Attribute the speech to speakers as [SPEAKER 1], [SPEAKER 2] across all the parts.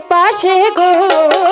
[SPEAKER 1] পাশে গো।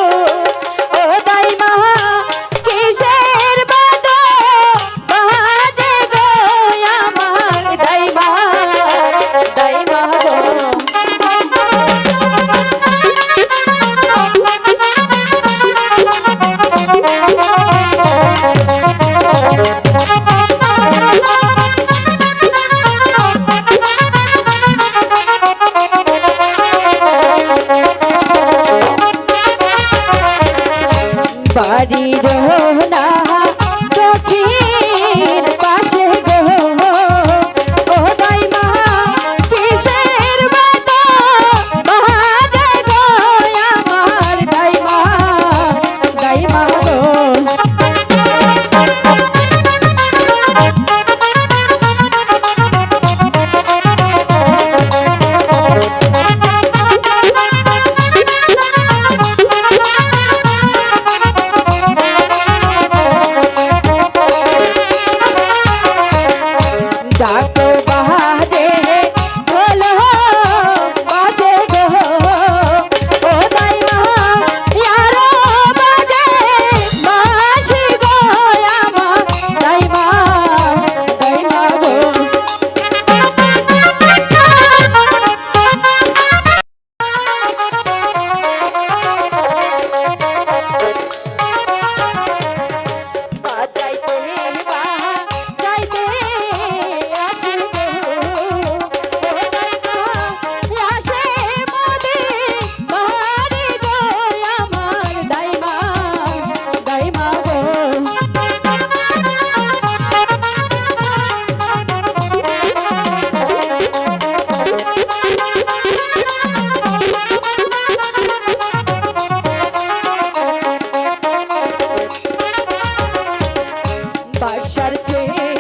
[SPEAKER 1] Shaka. ব্যবসার চেয়ে